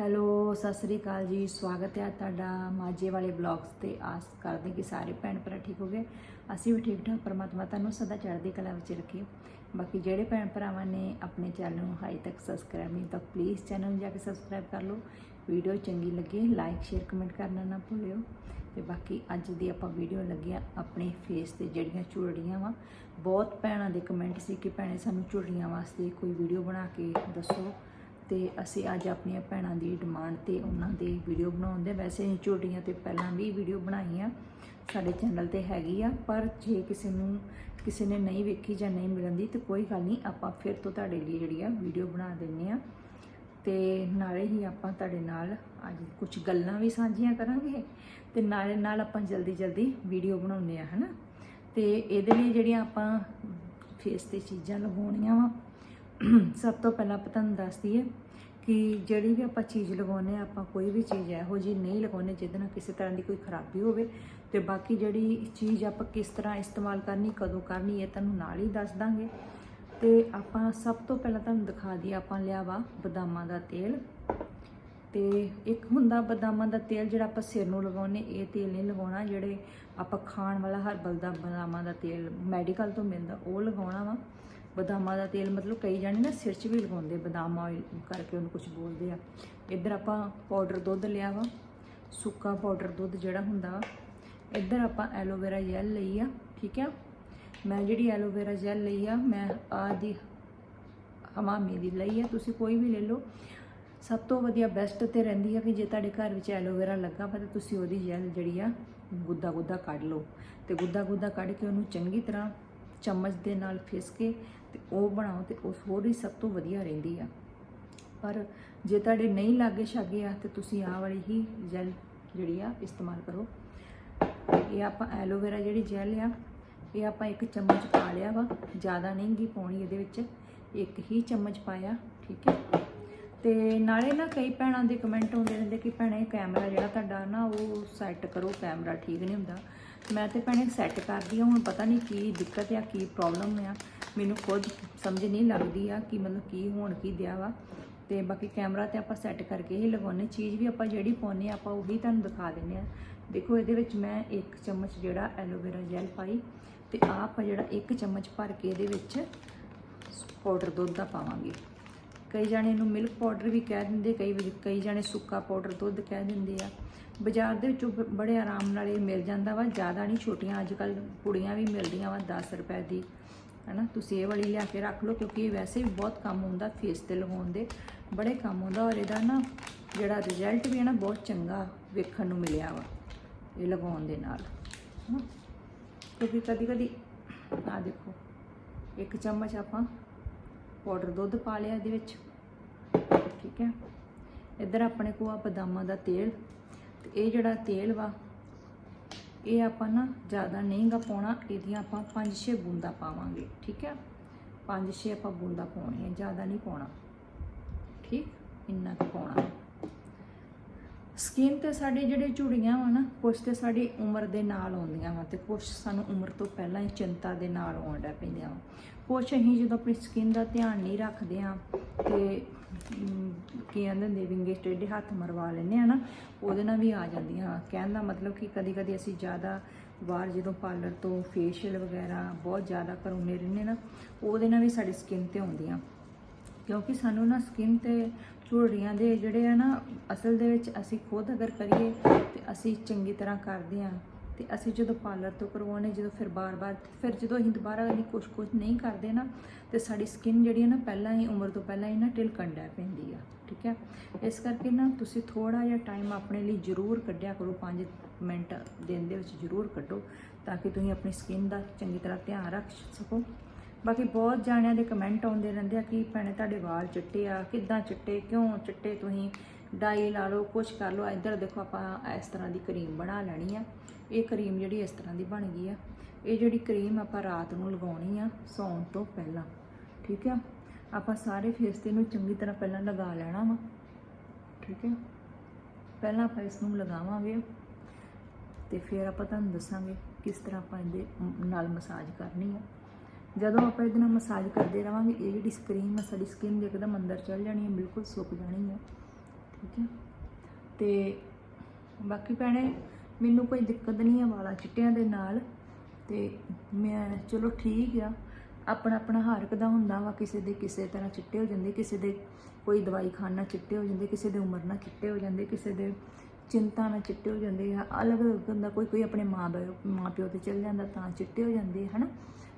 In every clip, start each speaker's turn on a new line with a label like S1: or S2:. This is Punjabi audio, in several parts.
S1: ਹੈਲੋ, ਸਤਿ ਸ੍ਰੀ ਅਕਾਲ ਜੀ। ਸਵਾਗਤ ਹੈ ਤੁਹਾਡਾ ਮਾਝੇ ਵਾਲੇ ਬਲੌਗਸ ਤੇ। ਆਸ ਕਰਦੇ ਕਿ ਸਾਰੇ ਭੈਣ ਭਰਾ ਠੀਕ ਹੋਗੇ। ਅਸੀਂ ਵੀ ਠੀਕ ਠਾਕ ਪਰਮਾਤਮਾ ਤੁਹਾਨੂੰ ਸਦਾ ਚੜ੍ਹਦੀ ਕਲਾ ਵਿੱਚ ਰੱਖੇ। ਬਾਕੀ ਜਿਹੜੇ ਭੈਣ ਭਰਾਵਾਂ ਨੇ ਆਪਣੇ ਚੈਨਲ ਨੂੰ ਹਾਈ ਤੱਕ ਸਬਸਕ੍ਰਾਈਬ ਨਹੀਂ ਤਾਂ ਪਲੀਜ਼ ਚੈਨਲ ਨੂੰ ਜਾ ਕੇ ਸਬਸਕ੍ਰਾਈਬ ਕਰ ਲਓ। ਵੀਡੀਓ ਚੰਗੀ ਲੱਗੇ ਲਾਈਕ ਸ਼ੇਅਰ ਕਮੈਂਟ ਕਰਨਾ ਨਾ ਭੁੱਲਿਓ। ਤੇ ਬਾਕੀ ਅੱਜ ਦੀ ਆਪਾਂ ਵੀਡੀਓ ਲੱਗਿਆ ਆਪਣੇ ਫੇਸ ਤੇ ਜਿਹੜੀਆਂ ਝੁਰੜੀਆਂ ਵਾ। ਬਹੁਤ ਭੈਣਾਂ ਦੇ ਕਮੈਂਟ ਸੀ ਕਿ ਭੈਣੇ ਸਾਨੂੰ ਝੁਰੜੀਆਂ ਵਾਸਤੇ ਕੋਈ ਵੀਡੀਓ ਬਣਾ ਕੇ ਦੱਸੋ। ਤੇ ਅਸੀਂ ਅੱਜ ਆਪਣੀਆਂ ਭੈਣਾਂ ਦੀ ਡਿਮਾਂਡ ਤੇ ਉਹਨਾਂ ਦੇ ਵੀਡੀਓ ਬਣਾਉਂਦੇ ਵੈਸੇ ਅਸੀਂ ਝੋਟੀਆਂ ਤੇ ਪਹਿਲਾਂ ਵੀ ਵੀਡੀਓ ਬਣਾਈਆਂ। ਸਾਡੇ ਚੈਨਲ ਤੇ ਹੈਗੀ ਆ, ਪਰ ਜੇ ਕਿਸੇ ਨੂੰ, ਕਿਸੇ ਨੇ ਨਹੀਂ ਵੇਖੀ ਜਾਂ ਨਹੀਂ ਮਿਲਣ ਦੀ, ਤੇ ਕੋਈ ਗੱਲ ਨਹੀਂ, ਆਪਾਂ ਫਿਰ ਤੋਂ ਤੁਹਾਡੇ ਲਈ ਜਿਹੜੀ ਆ ਵੀਡੀਓ ਬਣਾ ਦਿੰਨੇ ਆ। ਤੇ ਨਾਲੇ ਹੀ ਆਪਾਂ ਤੁਹਾਡੇ ਨਾਲ ਅੱਜ ਕੁਝ ਗੱਲਾਂ ਵੀ ਸਾਂਝੀਆਂ ਕਰਾਂਗੇ ਤੇ ਨਾਲੇ ਨਾਲ ਆਪਾਂ ਜਲਦੀ ਜਲਦੀ ਵੀਡੀਓ ਬਣਾਉਂਦੇ ਆ, ਹਨਾ? ਤੇ ਇਹਦੇ ਲਈ ਜਿਹੜੀਆਂ ਆਪਾਂ ਫੇਸ ਤੇ ਚੀਜ਼ਾਂ ਲਗਾਉਣੀਆਂ ਵਾ, ਸਭ ਤੋਂ ਪਹਿਲਾਂ ਆਪਾਂ ਤੁਹਾਨੂੰ ਦੱਸ ਕਿ ਜਿਹੜੀ ਵੀ ਆਪਾਂ ਚੀਜ਼ ਲਗਾਉਂਦੇ ਆ ਆਪਾਂ ਕੋਈ ਵੀ ਚੀਜ਼ ਇਹੋ ਜਿਹੀ ਨਹੀਂ ਲਗਾਉਂਦੇ ਜਿਹਦੇ ਨਾਲ ਕਿਸੇ ਤਰ੍ਹਾਂ ਦੀ ਕੋਈ ਖਰਾਬੀ ਹੋਵੇ ਤੇ ਬਾਕੀ ਜਿਹੜੀ ਚੀਜ਼ ਆਪਾਂ ਕਿਸ ਤਰ੍ਹਾਂ ਇਸਤੇਮਾਲ ਕਰਨੀ, ਕਦੋਂ ਕਰਨੀ ਇਹ ਤੁਹਾਨੂੰ ਨਾਲ ਹੀ ਦੱਸ ਦਾਂਗੇ। ਤੇ ਆਪਾਂ ਸਭ ਤੋਂ ਪਹਿਲਾਂ ਤੁਹਾਨੂੰ ਦਿਖਾ ਦਈਏ, ਆਪਾਂ ਲਿਆ ਵਾ ਬਦਾਮਾਂ ਦਾ ਤੇਲ। ਤੇ ਇੱਕ ਹੁੰਦਾ ਬਦਾਮਾਂ ਦਾ ਤੇਲ ਜਿਹੜਾ ਆਪਾਂ ਸਿਰ ਨੂੰ ਲਗਾਉਂਦੇ, ਇਹ ਤੇਲ ਨਹੀਂ ਲਗਾਉਣਾ। ਜਿਹੜੇ ਆਪਾਂ ਖਾਣ ਵਾਲਾ ਹਰਬਲ ਦਾ ਬਦਾਮਾਂ ਦਾ ਤੇਲ ਮੈਡੀਕਲ ਤੋਂ ਮਿਲਦਾ, ਉਹ ਲਗਾਉਣਾ ਵਾ। ਬਦਾਮਾਂ ਦਾ ਤੇਲ, ਮਤਲਬ ਕਈ ਜਾਣੇ ਨਾ ਸਿਰ 'ਚ ਵੀ ਲਗਾਉਂਦੇ ਬਦਾਮ ਆਇਲ ਕਰਕੇ ਉਹਨੂੰ ਕੁਝ ਬੋਲਦੇ ਆ। ਇੱਧਰ ਆਪਾਂ ਪਾਊਡਰ ਦੁੱਧ ਲਿਆ ਵਾ, ਸੁੱਕਾ ਪਾਊਡਰ ਦੁੱਧ ਜਿਹੜਾ ਹੁੰਦਾ ਵਾ, ਇੱਧਰ ਆਪਾਂ ਐਲੋਵੇਰਾ ਜੈਲ ਲਈ ਆ, ਠੀਕ ਆ? ਮੈਂ ਜਿਹੜੀ ਐਲੋਵੇਰਾ ਜੈਲ ਲਈ ਆ, ਮੈਂ ਆ ਦੀ ਹਮਾਮੀ ਦੀ ਲਈ ਆ, ਤੁਸੀਂ ਕੋਈ ਵੀ ਲੈ ਲਓ। ਸਭ ਤੋਂ ਵਧੀਆ ਬੈਸਟ ਤੇ ਰਹਿੰਦੀ ਆ ਕਿ ਜੇ ਤੁਹਾਡੇ ਘਰ ਵਿੱਚ ਐਲੋਵੇਰਾ ਲੱਗਾ ਵਾ, ਤਾਂ ਤੁਸੀਂ ਉਹਦੀ ਜੈਲ ਜਿਹੜੀ ਆ ਗੁੱਦਾ ਗੁੱਦਾ ਕੱਢ ਲਓ। ਤੇ ਗੁੱਦਾ ਗੁੱਦਾ ਕੱਢ ਕੇ ਉਹਨੂੰ ਚੰਗੀ ਤਰ੍ਹਾਂ ਚਮਚ ਦੇ ਨਾਲ ਫਿਸ ਕੇ ਤੇ ਉਹ ਬਣਾਓ ਤੇ ਉਸ ਹੋਰ ਹੀ ਸਭ ਤੋਂ ਵਧੀਆ ਰਹਿੰਦੀ ਆ। ਪਰ ਜੇ ਤੁਹਾਡੇ ਨਹੀਂ ਲਾਗੇ ਛਾਗੇ ਆ ਤੇ ਤੁਸੀਂ ਆਹ ਵਾਲੀ ਹੀ ਜੈਲ ਜਿਹੜੀ ਆ ਇਸਤੇਮਾਲ ਕਰੋ। ਇਹ ਆਪਾਂ ਐਲੋਵੇਰਾ ਜਿਹੜੀ ਜੈਲ ਆ, ਇਹ ਆਪਾਂ ਇੱਕ ਚਮਚ ਪਾ ਲਿਆ ਵਾ, ਜ਼ਿਆਦਾ ਨਹੀਂ ਗੀ ਪਾਉਣੀ ਇਹਦੇ ਵਿੱਚ, ਇੱਕ ਹੀ ਚਮਚ ਪਾਇਆ, ਠੀਕ ਹੈ। ਤੇ ਨਾਲੇ ਨਾ ਕਈ ਭੈਣਾਂ ਦੇ ਕਮੈਂਟ ਆਉਂਦੇ ਰਹਿੰਦੇ ਕਿ ਭੈਣੇ ਕੈਮਰਾ ਜਿਹੜਾ ਤੁਹਾਡਾ ਨਾ ਉਹ ਸੈੱਟ ਕਰੋ ਕੈਮਰਾ ਠੀਕ ਨਹੀਂ ਹੁੰਦਾ। ਮੈਂ ਤੇ ਭੈਣੇ ਸੈੱਟ ਕਰਦੀ ਹਾਂ, ਹੁਣ ਪਤਾ ਨਹੀਂ ਕੀ ਦਿੱਕਤ ਆ, ਕੀ ਪ੍ਰੋਬਲਮ ਆ। ਮੈਨੂੰ ਖੁਦ ਸਮਝ ਨਹੀਂ ਲੱਗਦੀ ਆ ਕਿ ਮਤਲਬ ਕੀ ਹੋਣ, ਕੀ ਦਿਆ ਵਾ। ਤੇ ਬਾਕੀ ਕੈਮਰਾ ਤੇ ਆਪਾਂ ਸੈੱਟ ਕਰਕੇ ਹੀ ਲਗਾਉਨੇ ਚੀਜ਼ ਵੀ ਆਪਾਂ ਜਿਹੜੀ ਪਾਉਨੇ ਆ ਆਪਾਂ ਉਹੀ ਤੁਹਾਨੂੰ ਦਿਖਾ ਦਿੰਨੇ ਆ ਦੇਖੋ, ਇਹਦੇ ਵਿੱਚ ਮੈਂ ਇੱਕ ਚਮਚ ਜਿਹੜਾ ਐਲੋਵੇਰਾ ਜੈਲ ਪਾਈ ਤੇ ਆਹ ਆਪਾਂ ਜਿਹੜਾ ਇੱਕ ਚਮਚ ਭਰ ਕੇ ਇਹਦੇ ਵਿੱਚ ਪਾਊਡਰ ਦੁੱਧ ਦਾ ਪਾਵਾਂਗੇ। ਕਈ ਜਾਣੇ ਇਹਨੂੰ ਮਿਲਕ ਪਾਊਡਰ ਵੀ ਕਹਿ ਦਿੰਦੇ, ਕਈ ਕਈ ਜਾਣੇ ਸੁੱਕਾ ਪਾਊਡਰ ਦੁੱਧ ਕਹਿ ਦਿੰਦੇ ਆ। ਬਾਜ਼ਾਰ ਦੇ ਵਿੱਚੋਂ ਬ- ਬੜੇ ਆਰਾਮ ਨਾਲ ਇਹ ਮਿਲ ਜਾਂਦਾ ਵਾ, ਜ਼ਿਆਦਾ ਨਹੀਂ ਛੋਟੀਆਂ ਅੱਜ ਕੱਲ ਕੁੜੀਆਂ ਵੀ ਮਿਲਦੀਆਂ ਵਾ 10 ਰੁਪਏ ਦੀ, ਹਨਾ? ਤੁਸੀਂ ਇਹ ਵਾਲੀ ਲਿਆ ਕੇ ਰੱਖ ਲਓ ਕਿਉਂਕਿ ਇਹ ਵੈਸੇ ਵੀ ਬਹੁਤ ਕੰਮ ਹੁੰਦਾ ਫੇਸ ਤੇ ਲਗਾਉਣ ਦੇ, ਬੜੇ ਕੰਮ ਹੁੰਦਾ ਔਰ ਇਹਦਾ ਨਾ ਜਿਹੜਾ ਰਿਜ਼ਲਟ ਵੀ ਹੈ ਨਾ ਬਹੁਤ ਚੰਗਾ ਵੇਖਣ ਨੂੰ ਮਿਲਿਆ ਵਾ, ਇਹ ਲਗਾਉਣ ਦੇ ਨਾਲ, ਹਨਾ? ਕਿਉਂਕਿ ਕਦੀ ਕਦੀ ਆ ਦੇਖੋ, ਇੱਕ ਚਮਚ ਆਪਾਂ ਪਾਊਡਰ ਦੁੱਧ ਪਾ ਲਿਆ ਇਹਦੇ ਵਿੱਚ, ਠੀਕ ਹੈ? ਇੱਧਰ ਆਪਣੇ ਕੋਲ ਆ ਬਦਾਮਾਂ ਦਾ ਤੇਲ ਤੇ ਇਹ ਜਿਹੜਾ ਤੇਲ ਵਾ, ਇਹ ਆਪਾਂ ਨਾ ਜ਼ਿਆਦਾ ਨਹੀਂ ਗਾ ਪਾਉਣਾ, ਇਹਦੀਆਂ ਆਪਾਂ 5-6 ਬੂੰਦਾਂ ਪਾਵਾਂਗੇ, ਠੀਕ ਹੈ 5-6 ਆਪਾਂ ਬੂੰਦਾਂ ਪਾਉਣੀਆਂ, ਜ਼ਿਆਦਾ ਨਹੀਂ ਪਾਉਣਾ, ਠੀਕ? ਇੰਨਾ ਕੁ ਪਾਉਣਾ। ਸਕਿਨ ਤੇ ਸਾਡੇ ਜਿਹੜੇ ਝੁੜੀਆਂ ਵਾ ਨਾ, ਕੁਛ ਤੇ ਸਾਡੀ ਉਮਰ ਦੇ ਨਾਲ ਆਉਂਦੀਆਂ ਵਾ ਤੇ ਕੁਛ ਸਾਨੂੰ ਉਮਰ ਤੋਂ ਪਹਿਲਾਂ ਹੀ ਚਿੰਤਾ ਦੇ ਨਾਲ ਆਉਣ ਲੱਗ ਪੈਂਦੀਆਂ ਵਾ। ਕੁਛ ਅਸੀਂ ਜਦੋਂ ਆਪਣੀ ਸਕਿਨ ਦਾ ਧਿਆਨ ਨਹੀਂ ਰੱਖਦੇ ਆ ਤੇ ਕੀ ਕਹਿੰਦੇ ਨੇ ਵਿੰਗੇ ਟੇਢੇ ਹੱਥ ਮਰਵਾ ਲੈਂਦੇ ਆ ਨਾ, ਉਹਦੇ ਨਾਲ ਵੀ ਆ ਜਾਂਦੀਆਂ। ਕਹਿਣ ਦਾ ਮਤਲਬ ਕਿ ਕਦੀ ਕਦੀ ਅਸੀਂ ਜ਼ਿਆਦਾ ਬਾਹਰ ਜਦੋਂ ਪਾਰਲਰ ਤੋਂ ਫੇਸ਼ੀਅਲ ਵਗੈਰਾ ਬਹੁਤ ਜ਼ਿਆਦਾ ਕਰਾਉਂਦੇ ਰਹਿੰਦੇ ਨਾ, ਉਹਦੇ ਨਾਲ ਵੀ ਸਾਡੀ ਸਕਿਨ ਤੇ ਆਉਂਦੀਆਂ। ਕਿਉਂਕਿ ਸਾਨੂੰ ਨਾ ਸਕਿਨ ਤੇ ਝੁਰੜੀਆਂ ਦੇ ਜਿਹੜੇ ਆ ਨਾ, ਅਸਲ ਦੇ ਵਿੱਚ ਅਸੀਂ ਖੁਦ ਅਗਰ ਕਰੀਏ ਤੇ ਅਸੀਂ ਚੰਗੀ ਤਰ੍ਹਾਂ ਕਰਦੇ ਆ ਤੇ ਅਸੀਂ ਜਦੋਂ ਪਾਰਲਰ ਤੋਂ ਕਰਵਾਉਣੇ ਜਦੋਂ ਫਿਰ ਬਾਰ-ਬਾਰ ਫਿਰ ਜਦੋਂ ਅਸੀਂ ਦੁਬਾਰਾ ਅਸੀਂ ਕੁਝ ਕੁਝ ਨਹੀਂ ਕਰਦੇ ਨਾ, ਤੇ ਸਾਡੀ ਸਕਿਨ ਜਿਹੜੀ ਹੈ ਨਾ ਪਹਿਲਾਂ ਹੀ, ਉਮਰ ਤੋਂ ਪਹਿਲਾਂ ਹੀ ਨਾ ਢਿਲਕਣ ਡੈ ਪੈਂਦੀ ਆ, ਠੀਕ ਹੈ? ਇਸ ਕਰਕੇ ਨਾ ਤੁਸੀਂ ਥੋੜਾ ਜਿਹਾ ਟਾਈਮ ਆਪਣੇ ਲਈ ਜ਼ਰੂਰ ਕੱਢਿਆ ਕਰੋ 5 ਮਿੰਟ ਦਿਨ ਦੇ ਵਿੱਚ ਜ਼ਰੂਰ ਕੱਢੋ, ਤਾਂ ਕਿ ਤੁਸੀਂ ਆਪਣੀ ਸਕਿਨ ਦਾ ਚੰਗੀ ਤਰ੍ਹਾਂ ਧਿਆਨ ਰੱਖ ਸਕੋ। ਬਾਕੀ ਬਹੁਤ ਜਾਣਿਆਂ ਦੇ ਕਮੈਂਟ ਆਉਂਦੇ ਰਹਿੰਦੇ ਆ ਕਿ ਭੈਣੇ ਤੁਹਾਡੇ ਵਾਲ ਚਿੱਟੇ ਆ, ਕਿੱਦਾਂ ਚਿੱਟੇ, ਕਿਉਂ ਚਿੱਟੇ ਤੁਸੀਂ? ਡਾਈ ਲਾ ਲਓ, ਕੁਛ ਕਰ ਲਓ। ਇੱਧਰ ਦੇਖੋ ਆਪਾਂ ਇਸ ਤਰ੍ਹਾਂ ਦੀ ਕਰੀਮ ਬਣਾ ਲੈਣੀ ਆ। ਇਹ ਕਰੀਮ ਜਿਹੜੀ ਇਸ ਤਰ੍ਹਾਂ ਦੀ ਬਣ ਗਈ ਆ। ਇਹ ਜਿਹੜੀ ਕਰੀਮ ਆਪਾਂ ਰਾਤ ਨੂੰ ਲਗਾਉਣੀ ਆ, ਸੌਣ ਤੋਂ ਪਹਿਲਾਂ, ਠੀਕ ਆ? ਆਪਾਂ ਸਾਰੇ ਫੇਸ ਤੇ ਨੂੰ ਚੰਗੀ ਤਰ੍ਹਾਂ ਪਹਿਲਾਂ ਲਗਾ ਲੈਣਾ ਵਾ, ਠੀਕ ਹੈ ਪਹਿਲਾਂ ਆਪਾਂ ਇਸ ਨੂੰ ਲਗਾਵਾਂਗੇ ਤੇ ਫਿਰ ਆਪਾਂ ਤੁਹਾਨੂੰ ਦੱਸਾਂਗੇ ਕਿਸ ਤਰ੍ਹਾਂ ਆਪਾਂ ਇਹਦੇ ਨਾਲ ਮਸਾਜ ਕਰਨੀ ਆ। ਜਦੋਂ ਆਪਾਂ ਇਹਦੇ ਨਾਲ ਮਸਾਜ ਕਰਦੇ ਰਵਾਂਗੇ, ਇਹ ਜਿਹੜੀ ਸਕਰੀਨ ਆ, ਸਾਡੀ ਸਕਿਨ ਦੇ ਇੱਕਦਮ ਅੰਦਰ ਚਲ ਜਾਣੀ ਹੈ ਬਿਲਕੁਲ ਸੁੱਕ ਜਾਣੀ ਹੈ ਠੀਕ ਹੈ। ਤੇ ਬਾਕੀ ਭੈਣੇ ਮੈਨੂੰ ਕੋਈ ਦਿੱਕਤ ਨਹੀਂ ਆ ਵਾਲਾਂ ਚਿੱਟਿਆਂ ਦੇ ਨਾਲ। ਤੇ ਮੈਂ ਚਲੋ ਠੀਕ ਆ। ਆਪਣਾ ਆਪਣਾ ਹਰ ਇੱਕ ਦਾ ਹੁੰਦਾ ਵਾ ਕਿਸੇ ਦੇ ਕਿਸੇ ਤਰ੍ਹਾਂ ਚਿੱਟੇ ਹੋ ਜਾਂਦੇ ਕਿਸੇ ਦੇ ਕੋਈ ਦਵਾਈ ਖਾਣ ਨਾਲ ਚਿੱਟੇ ਹੋ ਜਾਂਦੇ ਕਿਸੇ ਦੇ ਉਮਰ ਨਾਲ ਚਿੱਟੇ ਹੋ ਜਾਂਦੇ ਕਿਸੇ ਦੇ ਚਿੰਤਾ ਨਾਲ ਚਿੱਟੇ ਹੋ ਜਾਂਦੇ ਆ। ਅਲੱਗ ਅਲੱਗ ਹੁੰਦਾ ਕੋਈ ਕੋਈ ਆਪਣੇ ਮਾਂ ਪਿਓ ਮਾਂ ਪਿਓ ਤੇ ਚੱਲ ਜਾਂਦਾ ਤਾਂ ਚਿੱਟੇ ਹੋ ਜਾਂਦੇ ਆ, ਹਨਾ?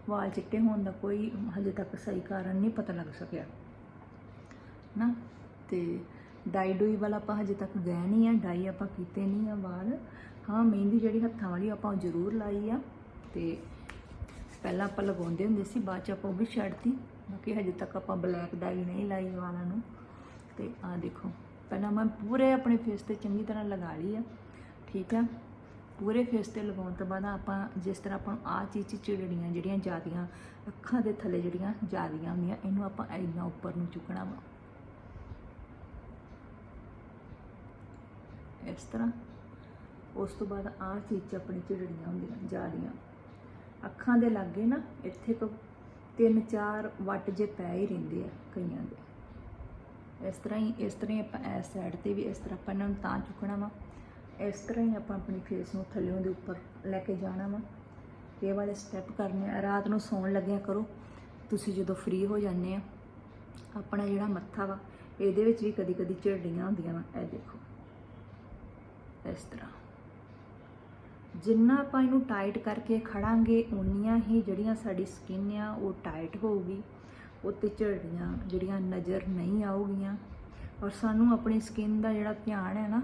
S1: ਵਾਲ ਚਿੱਟੇ ਹੋਣ ਦਾ ਕੋਈ ਹਜੇ ਤੱਕ ਸਹੀ ਕਾਰਨ ਨਹੀਂ ਪਤਾ ਲੱਗ ਸਕਿਆ ਨਾ ਤੇ ਡਾਈ ਡੂਈ ਵਾਲਾ ਆਪਾਂ ਹਜੇ ਤੱਕ ਗਏ ਨਹੀਂ ਆ, ਡਾਈ ਆਪਾਂ ਕੀਤੇ ਨਹੀਂ ਆ ਵਾਲ ਹਾਂ ਮਹਿੰਦੀ ਜਿਹੜੀ ਹੱਥਾਂ ਵਾਲੀ ਆਪਾਂ ਉਹ ਜ਼ਰੂਰ ਲਾਈ ਆ। ਤੇ ਪਹਿਲਾਂ ਆਪਾਂ ਲਗਾਉਂਦੇ ਹੁੰਦੇ ਸੀ, ਬਾਅਦ ਚ ਆਪਾਂ ਉਹ ਵੀ ਛੱਡਤੀ। ਬਾਕੀ ਹਜੇ ਤੱਕ ਆਪਾਂ ਬਲੈਕ ਡਾਈ ਨਹੀਂ ਲਾਈ ਵਾਲਾਂ ਨੂੰ। ਤੇ ਆ ਦੇਖੋ, ਪਹਿਲਾਂ ਮੈਂ ਪੂਰੇ ਆਪਣੇ ਫੇਸ ਤੇ ਚੰਗੀ ਤਰ੍ਹਾਂ ਲਗਾ ਲਈ ਆ। ਠੀਕ ਆ? ਪੂਰੇ ਫੇਸ ਤੇ ਲਗਾਉਣ ਤੋਂ ਬਾਅਦ ਆਪਾਂ ਜਿਸ ਤਰ੍ਹਾਂ ਆਪਾਂ ਆ ਚੀਜ਼ ਚ ਚਿੜੜੀਆਂ ਜਿਹੜੀਆਂ ਜ਼ਿਆਦੀਆਂ ਅੱਖਾਂ ਦੇ ਥੱਲੇ ਜਿਹੜੀਆਂ ਜ਼ਿਆਦੀਆਂ ਹੁੰਦੀਆਂ, ਇਹਨੂੰ ਆਪਾਂ ਇੰਨਾ ਉੱਪਰ ਨੂੰ ਚੁੱਕਣਾ ਵਾ ਇਸ ਤਰ੍ਹਾਂ। ਉਸ ਤੋਂ ਬਾਅਦ ਆਹ ਚੀਜ਼ 'ਚ ਆਪਣੀ ਝਿੜੜੀਆਂ ਹੁੰਦੀਆਂ ਜ਼ਿਆਦੀਆਂ ਅੱਖਾਂ ਦੇ ਲਾਗੇ ਨਾ, ਇੱਥੇ ਕੋ ਤਿੰਨ ਚਾਰ ਵੱਟ ਜੇ ਪੈ ਹੀ ਰਹਿੰਦੇ ਆ ਕਈਆਂ ਦੇ। ਇਸ ਤਰ੍ਹਾਂ ਹੀ, ਇਸ ਤਰ੍ਹਾਂ ਹੀ ਆਪਾਂ ਇਸ ਸਾਈਡ ਤੇ ਵੀ ਇਸ ਤਰ੍ਹਾਂ ਆਪਾਂ ਇਹਨਾਂ ਨੂੰ ਤਾਂ ਚੁੱਕਣਾ ਵਾ। ਇਸ ਤਰ੍ਹਾਂ ਹੀ ਆਪਾਂ ਆਪਣੀ ਫੇਸ ਨੂੰ ਥੱਲੇੋਂ ਦੇ ਉੱਪਰ ਲੈ ਕੇ ਜਾਣਾ ਵਾ। ਇਹ ਵਾਲੇ ਸਟੈਪ ਕਰਨੇ ਆ। ਰਾਤ ਨੂੰ ਸੌਣ ਲੱਗਿਆ ਕਰੋ। ਤੁਸੀਂ ਜਦੋਂ ਫ੍ਰੀ ਹੋ ਜਾਂਦੇ ਆ, ਆਪਣਾ ਜਿਹੜਾ ਮੱਥਾ ਵਾ, ਇਹਦੇ ਵਿੱਚ ਵੀ ਕਦੀ ਕਦੀ ਝਿੜੜੀਆਂ ਹੁੰਦੀਆਂ ਵਾ। ਇਹ ਦੇਖੋ। ਇਸ ਤਰ੍ਹਾਂ। ਜਿੰਨਾ ਆਪਾਂ ਇਹਨੂੰ ਟਾਈਟ ਕਰਕੇ ਖੜਾਂਗੇ ਉਨੀਆਂ ਹੀ ਜਿਹੜੀਆਂ ਸਾਡੀ ਸਕਿਨ ਆ, ਉਹ ਟਾਈਟ ਹੋਊਗੀ। ਉੱਤੇ ਝੜੀਆਂ ਜਿਹੜੀਆਂ ਨਜ਼ਰ ਨਹੀਂ ਆਉਗੀਆਂ ਔਰ ਸਾਨੂੰ ਆਪਣੀ ਸਕਿਨ ਦਾ ਜਿਹੜਾ ਧਿਆਨ ਹੈ ਨਾ,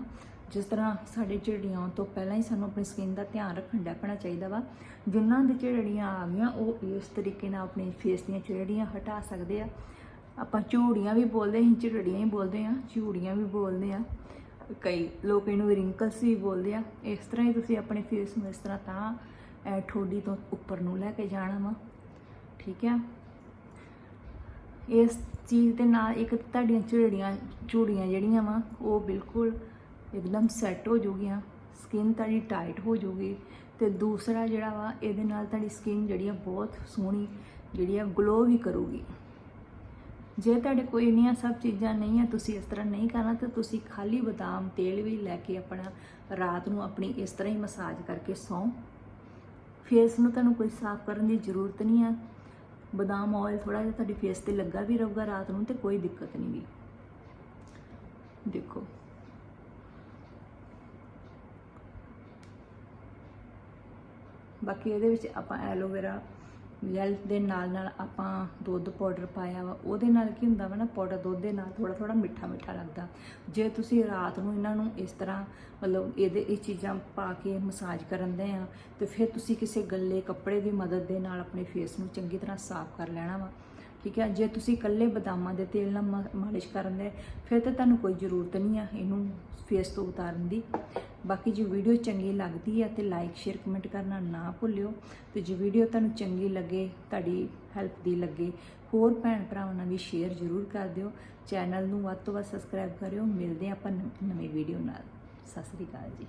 S1: ਜਿਸ ਤਰ੍ਹਾਂ ਸਾਡੇ ਝੜੀਆਂ ਆਉਣ ਤੋਂ ਪਹਿਲਾਂ ਹੀ ਸਾਨੂੰ ਆਪਣੀ ਸਕਿਨ ਦਾ ਧਿਆਨ ਰੱਖਣ ਡੈਪਣਾ ਚਾਹੀਦਾ ਵਾ। ਜਿਨ੍ਹਾਂ ਦੇ ਝੜੀਆਂ ਆ ਗਈਆਂ, ਉਹ ਇਸ ਤਰੀਕੇ ਨਾਲ ਆਪਣੀ ਫੇਸ ਦੀਆਂ ਝੜੀਆਂ ਹਟਾ ਸਕਦੇ ਆ। ਆਪਾਂ ਝੂੜੀਆਂ ਵੀ ਬੋਲਦੇ ਹਾਂ ਝੜੀਆਂ ਹੀ ਬੋਲਦੇ ਆ ਝੂੜੀਆਂ ਵੀ ਬੋਲਦੇ ਆ ਕਈ ਲੋਕ ਇਹਨੂੰ ਰਿੰਕਲਸ ਵੀ ਬੋਲਦੇ ਆ। ਇਸ ਤਰ੍ਹਾਂ ਹੀ ਤੁਸੀਂ ਆਪਣੇ ਫੇਸ ਨੂੰ ਇਸ ਤਰ੍ਹਾਂ ਤਾਂ ਐ ਠੋਡੀ ਤੋਂ ਉੱਪਰ ਨੂੰ ਲੈ ਕੇ ਜਾਣਾ ਵਾ। ਠੀਕ ਹੈ ਇਸ ਚੀਜ਼ ਦੇ ਨਾਲ ਇੱਕ ਤੁਹਾਡੀਆਂ ਝੜੀਆਂ, ਝੂੜੀਆਂ ਜਿਹੜੀਆਂ ਵਾ, ਉਹ ਬਿਲਕੁਲ ਇੱਕਦਮ ਸੈੱਟ ਹੋ ਜੂਗੀਆਂ ਸਕਿਨ ਤੁਹਾਡੀ ਟਾਈਟ ਹੋ ਜੂਗੀ ਤੇ ਦੂਸਰਾ ਜਿਹੜਾ ਵਾ, ਇਹਦੇ ਨਾਲ ਤੁਹਾਡੀ ਸਕਿਨ ਜਿਹੜੀ ਆ ਬਹੁਤ ਸੋਹਣੀ, ਜਿਹੜੀ ਆ ਗਲੋ ਵੀ ਕਰੂਗੀ। ਜੇ ਤੁਹਾਡੇ ਕੋਈ ਇੰਨੀਆਂ ਸਭ ਚੀਜ਼ਾਂ ਨਹੀਂ ਆ, ਤੁਸੀਂ ਇਸ ਤਰ੍ਹਾਂ ਨਹੀਂ ਕਰਨਾ, ਤਾਂ ਤੁਸੀਂ ਖਾਲੀ ਬਦਾਮ, ਤੇਲ ਵੀ ਲੈ ਕੇ ਆਪਣਾ ਰਾਤ ਨੂੰ ਆਪਣੀ ਇਸ ਤਰ੍ਹਾਂ ਹੀ ਮਸਾਜ ਕਰਕੇ ਸੌਂ। ਫੇਸ ਨੂੰ ਤੁਹਾਨੂੰ ਕੋਈ ਸਾਫ਼ ਕਰਨ ਦੀ ਜ਼ਰੂਰਤ ਨਹੀਂ ਆ। ਬਦਾਮ ਆਇਲ ਥੋੜਾ ਜਿਹਾ ਤੁਹਾਡੀ ਫੇਸ ਤੇ ਲੱਗਾ ਵੀ ਰਹੂਗਾ ਰਾਤ ਨੂੰ, ਤੇ ਕੋਈ ਦਿੱਕਤ ਨਹੀਂ ਵੀ ਦੇਖੋ। ਬਾਕੀ ਇਹਦੇ ਵਿੱਚ ਆਪਾਂ ਐਲੋਵੇਰਾ ਜੈਲ ਦੇ ਨਾਲ ਨਾਲ ਆਪਾਂ ਦੁੱਧ ਪਾਊਡਰ ਪਾਇਆ ਵਾ, ਉਹਦੇ ਨਾਲ ਕੀ ਹੁੰਦਾ ਵਾ ਨਾ ਪਾਊਡਰ ਦੁੱਧ ਦੇ ਨਾਲ ਥੋੜਾ ਥੋੜਾ ਮਿੱਠਾ ਮਿੱਠਾ ਲੱਗਦਾ। ਜੇ ਤੁਸੀਂ ਰਾਤ ਨੂੰ ਇਹਨਾਂ ਨੂੰ ਇਸ ਤਰ੍ਹਾਂ ਮਤਲਬ ਇਹਦੇ, ਇਹ ਚੀਜ਼ਾਂ ਪਾ ਕੇ ਮਸਾਜ ਕਰਨ ਦੇ ਆ, ਤੇ ਫਿਰ ਤੁਸੀਂ ਕਿਸੇ ਗੱਲੇ ਕੱਪੜੇ ਦੀ ਮਦਦ ਦੇ ਨਾਲ ਆਪਣੇ ਫੇਸ ਨੂੰ ਚੰਗੀ ਤਰ੍ਹਾਂ ਸਾਫ਼ ਕਰ ਲੈਣਾ ਵਾ। ਠੀਕ ਹੈ? ਜੇ ਤੁਸੀਂ ਇਕੱਲੇ ਬਦਾਮਾਂ ਦੇ ਤੇਲ ਨਾਲ ਮਾ- ਮਾਲਿਸ਼ ਕਰਨ ਦੇ, ਫਿਰ ਤਾਂ ਤੁਹਾਨੂੰ ਕੋਈ ਜ਼ਰੂਰਤ ਨਹੀਂ ਆ ਇਹਨੂੰ ਫੇਸ ਤੋਂ ਉਤਾਰਨ ਦੀ। ਬਾਕੀ ਜੇ ਵੀਡੀਓ ਚੰਗੀ ਲੱਗਦੀ ਹੈ ਤੇ ਲਾਈਕ ਸ਼ੇਅਰ ਕਮੈਂਟ ਕਰਨਾ ਨਾ ਭੁੱਲਿਓ। ਤੇ ਜੇ ਵੀਡੀਓ ਤੁਹਾਨੂੰ ਚੰਗੀ ਲੱਗੇ, ਤੁਹਾਡੀ ਹੈਲਪ ਦੀ ਲੱਗੇ, ਹੋਰ ਭੈਣ ਭਰਾਵਾਂ ਨਾਲ ਵੀ ਸ਼ੇਅਰ ਜ਼ਰੂਰ ਕਰ ਦਿਓ। ਚੈਨਲ ਨੂੰ ਵੱਧ ਤੋਂ ਵੱਧ ਸਬਸਕ੍ਰਾਈਬ ਕਰਿਓ। ਮਿਲਦੇ ਹਾਂ ਆਪਾਂ ਨ- ਨਵੀਂ ਵੀਡੀਓ ਨਾਲ। ਸਤਿ ਸ੍ਰੀ ਅਕਾਲ ਜੀ।